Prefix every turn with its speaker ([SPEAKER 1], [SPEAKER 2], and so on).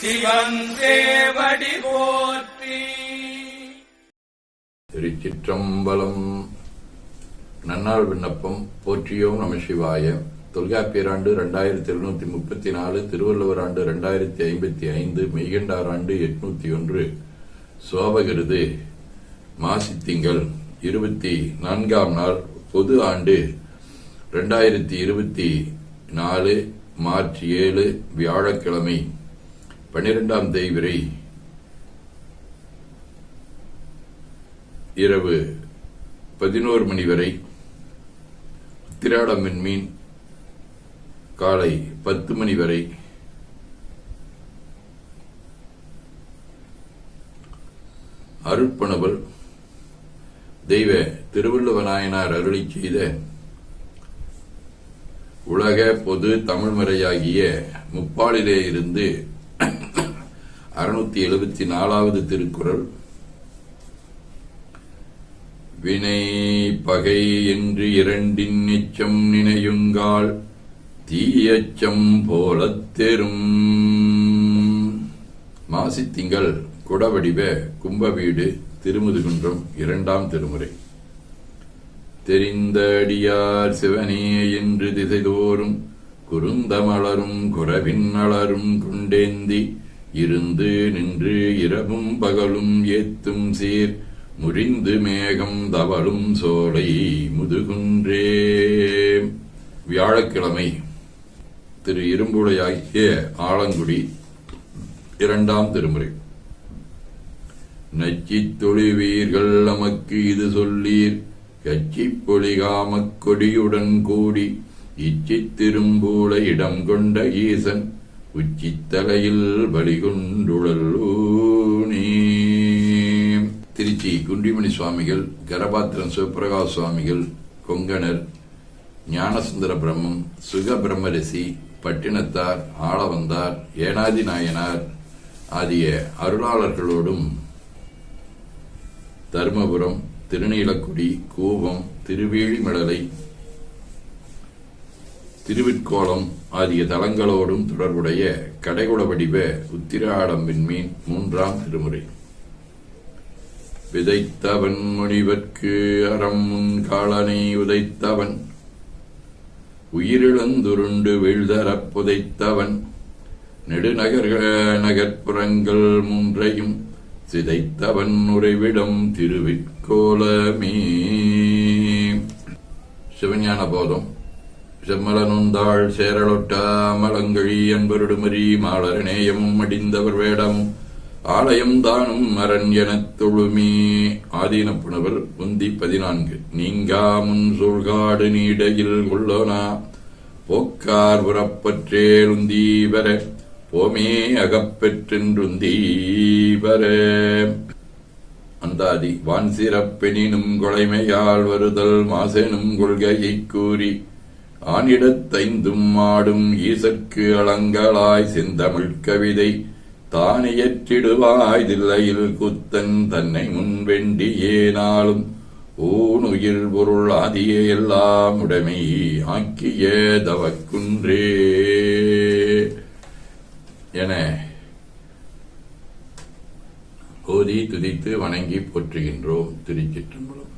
[SPEAKER 1] சிவன் போற்றி.
[SPEAKER 2] திருச்சிற்றம்பலம். நன்னாள் விண்ணப்பம். போற்றியோம் நம சிவாய. தொல்காப்பியராண்டு ரெண்டாயிரத்தி எழுநூத்தி முப்பத்தி நாலு திருவள்ளுவர் ஆண்டு ரெண்டாயிரத்தி ஐம்பத்தி ஐந்து மெய்கண்டார் ஆண்டு எட்நூத்தி ஒன்று. சோபகிருது. மாசித்திங்கள் இருபத்தி நான்காம் நாள் பொது ஆண்டு ரெண்டாயிரத்தி இருபத்தி நாலு மார்ச் ஏழு வியாழக்கிழமை. பன்னிரெண்டாம் தேய்விரை இரவு பதினோரு மணி வரை உத்திராடம் மீன் காலை பத்து மணி வரை அருட்பணவல் தெய்வ திருவள்ளுவநாயனார் அருளி செய்த உலக பொது தமிழ்மறையாகிய முப்பாளிலே இருந்து அறுநூத்தி எழுபத்தி நாலாவது திருக்குறள். வினை பகை என்று இரண்டின் நிச்சம் நினையுங்கால் தீயச்சம் போலத் தெரும். மாசித்திங்கள் குடவடிவ கும்பவீடு திருமுதுகுன்றம் இரண்டாம் திருமுறை. தெரிந்த அடியார் சிவனே என்று திசைதோறும் குறுந்தமலரும் குறவின் அலரும் குண்டேந்தி இருந்து நின்று இரவும் பகலும் ஏத்தும் சீர் முறிந்து மேகம் தவழும் சோலை முதுகுன்றே. வியாழக்கிழமை திரு இரும்புடையாகிய ஆலங்குடி இரண்டாம் திருமுறை. நச்சித் தொழுவீர்கள் நமக்கு இது சொல்லீர் கச்சிப் பொலிகாமக் கொடியுடன் கூடி இச்சித் திரும்பூல இடம் கொண்ட ஈசன் உச்சித்தலையில் பலிகொண்டுழல்லூனே திருச்சி குண்டிமணி சுவாமிகள் கரபாத்திரன் சிவபிரகாஷ் சுவாமிகள் கொங்கணர் ஞானசுந்தர பிரம்மம் சுக பிரம்மரிசி பட்டினத்தார் ஆளவந்தார் ஏனாதி நாயனார் ஆகிய அருளாளர்களோடும் தருமபுரம் திருநீலக்குடி கூவம் திருவேழிமடலை திருவிற்கோளம் ஆகிய தலங்களோடும் தொடர்புடைய கடைகுட வடிவ உத்திராடம் விண்மீன் மூன்றாம் திருமுறை. விதைத்தவன் முனிவர்க்கு அறம் முன் காலனை உதைத்தவன். உயிரிழந்துருண்டு வீழ்தரப் புதைத்தவன். நெடுநகர் நகர்ப்புறங்கள் மூன்றையும் சிதைத்தவன் உறைவிடம் திருவிற்கோலமே சிவஞான போதம் செம்மலனுந்தாள் சேரலொட்டா மலங்கழி அன்பருடுமரி மாலரநேயமும் அடிந்தவர் வேடம். ஆலயம் தானும் அரண் எனத் தொழுமே. ஆதீனப்புணவர் உந்தி பதினான்கு. நீங்கா முன் சொல்காடு நீடையில் கொள்ளோனா போக்கார் புறப்பற்றேல் உந்தீவர போமே அகப்பெற்றென்றுந்தீவர அந்தாதி வான் சிறப்பெனினும் கொலைமையால் வருதல் மாசெனும் கொள்கையைக் கூறி. ஆனிடத்தைந்தும் ஆடும் ஈசற்கு அலங்கலாய் செந்தமிழ் கவிதை. தானியற்றிடுவாய் தில்லையில் குத்தன் தன்னை முன்வெண்டி ஏனாலும் ஊனுயிர் பொருள் ஆதிய எல்லாம் உடைமை ஆக்கிய தவக்குன்றே. என ஓதி துதித்து வணங்கி போற்றுகின்றோம் திருச்சிற்றம்பலம்.